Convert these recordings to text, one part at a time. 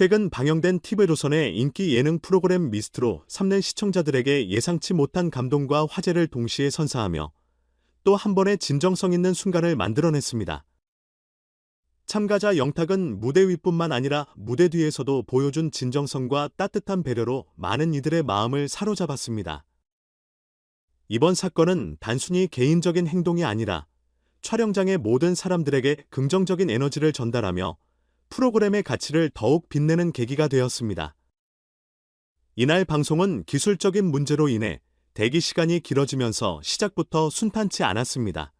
최근 방영된 TV조선의 인기 예능 프로그램 미스트로 3년 시청자들에게 예상치 못한 감동과 화제를 동시에 선사하며 또 한 번의 진정성 있는 순간을 만들어냈습니다. 참가자 영탁은 무대 위뿐만 아니라 무대 뒤에서도 보여준 진정성과 따뜻한 배려로 많은 이들의 마음을 사로잡았습니다. 이번 사건은 단순히 개인적인 행동이 아니라 촬영장의 모든 사람들에게 긍정적인 에너지를 전달하며 프로그램의 가치를 더욱 빛내는 계기가 되었습니다. 이날 방송은 기술적인 문제로 인해 대기 시간이 길어지면서 시작부터 순탄치 않았습니다.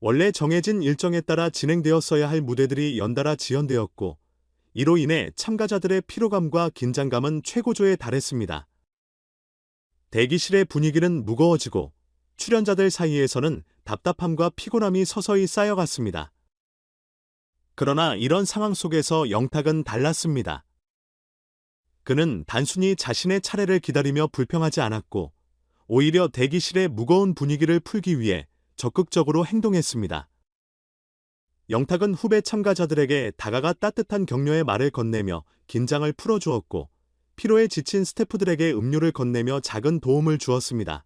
원래 정해진 일정에 따라 진행되었어야 할 무대들이 연달아 지연되었고, 이로 인해 참가자들의 피로감과 긴장감은 최고조에 달했습니다. 대기실의 분위기는 무거워지고, 출연자들 사이에서는 답답함과 피곤함이 서서히 쌓여갔습니다. 그러나 이런 상황 속에서 영탁은 달랐습니다. 그는 단순히 자신의 차례를 기다리며 불평하지 않았고, 오히려 대기실의 무거운 분위기를 풀기 위해 적극적으로 행동했습니다. 영탁은 후배 참가자들에게 다가가 따뜻한 격려의 말을 건네며 긴장을 풀어주었고, 피로에 지친 스태프들에게 음료를 건네며 작은 도움을 주었습니다.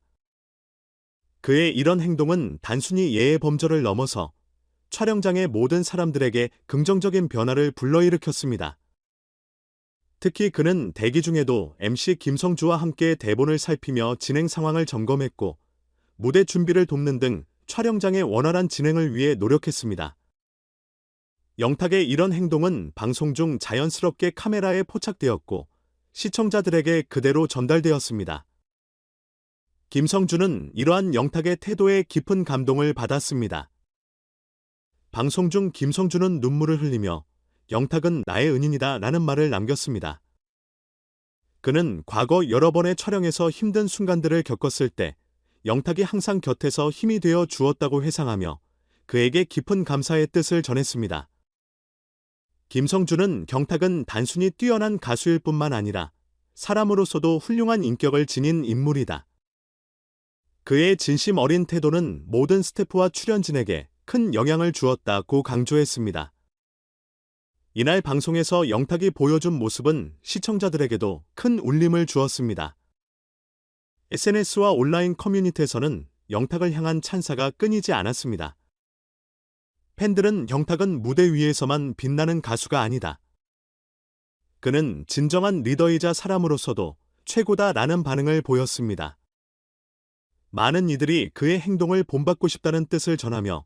그의 이런 행동은 단순히 예의 범절을 넘어서 촬영장의 모든 사람들에게 긍정적인 변화를 불러일으켰습니다. 특히 그는 대기 중에도 MC 김성주와 함께 대본을 살피며 진행 상황을 점검했고, 무대 준비를 돕는 등 촬영장의 원활한 진행을 위해 노력했습니다. 영탁의 이런 행동은 방송 중 자연스럽게 카메라에 포착되었고, 시청자들에게 그대로 전달되었습니다. 김성주는 이러한 영탁의 태도에 깊은 감동을 받았습니다. 방송 중 김성주는 눈물을 흘리며 영탁은 나의 은인이다 라는 말을 남겼습니다. 그는 과거 여러 번의 촬영에서 힘든 순간들을 겪었을 때 영탁이 항상 곁에서 힘이 되어 주었다고 회상하며 그에게 깊은 감사의 뜻을 전했습니다. 김성주는 경탁은 단순히 뛰어난 가수일 뿐만 아니라 사람으로서도 훌륭한 인격을 지닌 인물이다. 그의 진심 어린 태도는 모든 스태프와 출연진에게 큰 영향을 주었다고 강조했습니다. 이날 방송에서 영탁이 보여준 모습은 시청자들에게도 큰 울림을 주었습니다. SNS와 온라인 커뮤니티에서는 영탁을 향한 찬사가 끊이지 않았습니다. 팬들은 영탁은 무대 위에서만 빛나는 가수가 아니다. 그는 진정한 리더이자 사람으로서도 최고다라는 반응을 보였습니다. 많은 이들이 그의 행동을 본받고 싶다는 뜻을 전하며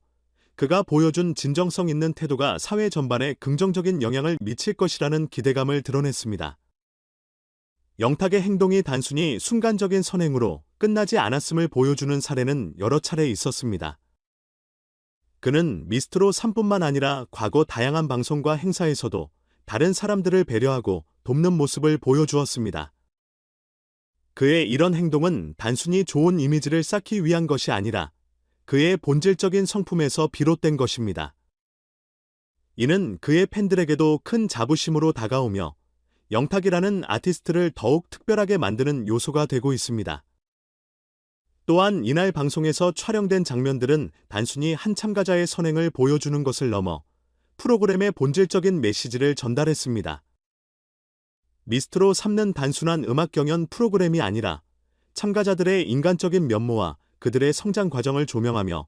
그가 보여준 진정성 있는 태도가 사회 전반에 긍정적인 영향을 미칠 것이라는 기대감을 드러냈습니다. 영탁의 행동이 단순히 순간적인 선행으로 끝나지 않았음을 보여주는 사례는 여러 차례 있었습니다. 그는 미스트로 3뿐만 아니라 과거 다양한 방송과 행사에서도 다른 사람들을 배려하고 돕는 모습을 보여주었습니다. 그의 이런 행동은 단순히 좋은 이미지를 쌓기 위한 것이 아니라 그의 본질적인 성품에서 비롯된 것입니다. 이는 그의 팬들에게도 큰 자부심으로 다가오며 영탁이라는 아티스트를 더욱 특별하게 만드는 요소가 되고 있습니다. 또한 이날 방송에서 촬영된 장면들은 단순히 한 참가자의 선행을 보여주는 것을 넘어 프로그램의 본질적인 메시지를 전달했습니다. 미스트로 3는 단순한 음악 경연 프로그램이 아니라 참가자들의 인간적인 면모와 그들의 성장 과정을 조명하며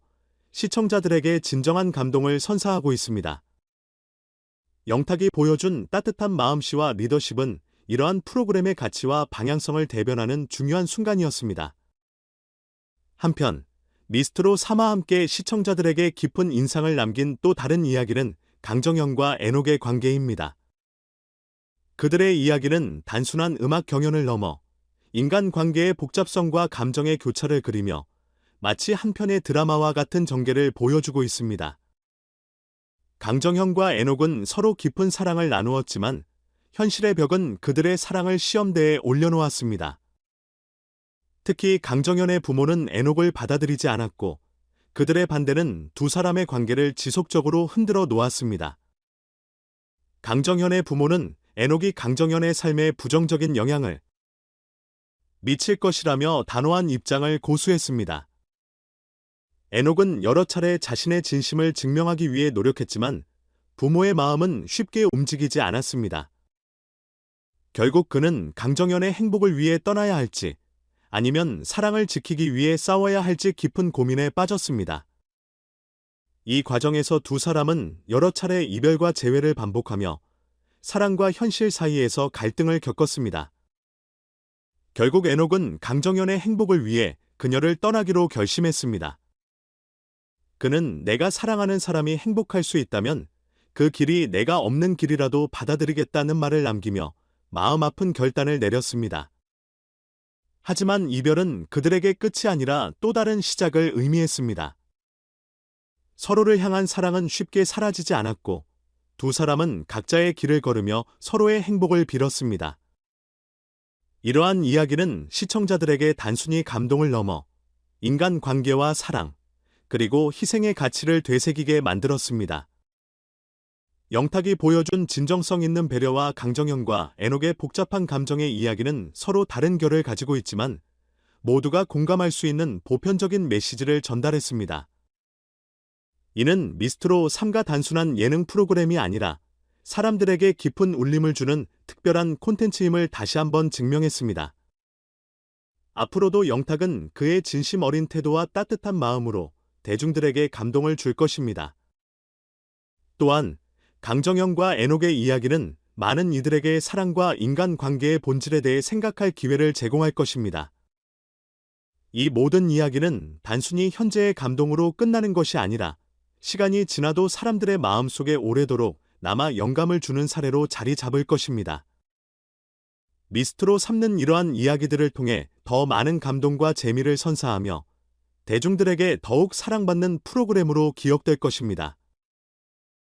시청자들에게 진정한 감동을 선사하고 있습니다. 영탁이 보여준 따뜻한 마음씨와 리더십은 이러한 프로그램의 가치와 방향성을 대변하는 중요한 순간이었습니다. 한편, 미스트로 3와 함께 시청자들에게 깊은 인상을 남긴 또 다른 이야기는 강정현과 에녹의 관계입니다. 그들의 이야기는 단순한 음악 경연을 넘어 인간 관계의 복잡성과 감정의 교차를 그리며 마치 한 편의 드라마와 같은 전개를 보여주고 있습니다. 강정현과 에녹은 서로 깊은 사랑을 나누었지만 현실의 벽은 그들의 사랑을 시험대에 올려놓았습니다. 특히 강정현의 부모는 에녹을 받아들이지 않았고 그들의 반대는 두 사람의 관계를 지속적으로 흔들어 놓았습니다. 강정현의 부모는 에녹이 강정현의 삶에 부정적인 영향을 미칠 것이라며 단호한 입장을 고수했습니다. 에녹은 여러 차례 자신의 진심을 증명하기 위해 노력했지만 부모의 마음은 쉽게 움직이지 않았습니다. 결국 그는 강정연의 행복을 위해 떠나야 할지 아니면 사랑을 지키기 위해 싸워야 할지 깊은 고민에 빠졌습니다. 이 과정에서 두 사람은 여러 차례 이별과 재회를 반복하며 사랑과 현실 사이에서 갈등을 겪었습니다. 결국 에녹은 강정연의 행복을 위해 그녀를 떠나기로 결심했습니다. 그는 내가 사랑하는 사람이 행복할 수 있다면 그 길이 내가 없는 길이라도 받아들이겠다는 말을 남기며 마음 아픈 결단을 내렸습니다. 하지만 이별은 그들에게 끝이 아니라 또 다른 시작을 의미했습니다. 서로를 향한 사랑은 쉽게 사라지지 않았고 두 사람은 각자의 길을 걸으며 서로의 행복을 빌었습니다. 이러한 이야기는 시청자들에게 단순히 감동을 넘어 인간 관계와 사랑, 그리고 희생의 가치를 되새기게 만들었습니다. 영탁이 보여준 진정성 있는 배려와 강정현과 에녹의 복잡한 감정의 이야기는 서로 다른 결을 가지고 있지만 모두가 공감할 수 있는 보편적인 메시지를 전달했습니다. 이는 미스트로 3가 단순한 예능 프로그램이 아니라 사람들에게 깊은 울림을 주는 특별한 콘텐츠임을 다시 한번 증명했습니다. 앞으로도 영탁은 그의 진심 어린 태도와 따뜻한 마음으로 대중들에게 감동을 줄 것입니다. 또한 강정영과 에녹의 이야기는 많은 이들에게 사랑과 인간 관계의 본질에 대해 생각할 기회를 제공할 것입니다. 이 모든 이야기는 단순히 현재의 감동으로 끝나는 것이 아니라 시간이 지나도 사람들의 마음속에 오래도록 남아 영감을 주는 사례로 자리 잡을 것입니다. 미스트로 삼는 이러한 이야기들을 통해 더 많은 감동과 재미를 선사하며 대중들에게 더욱 사랑받는 프로그램으로 기억될 것입니다.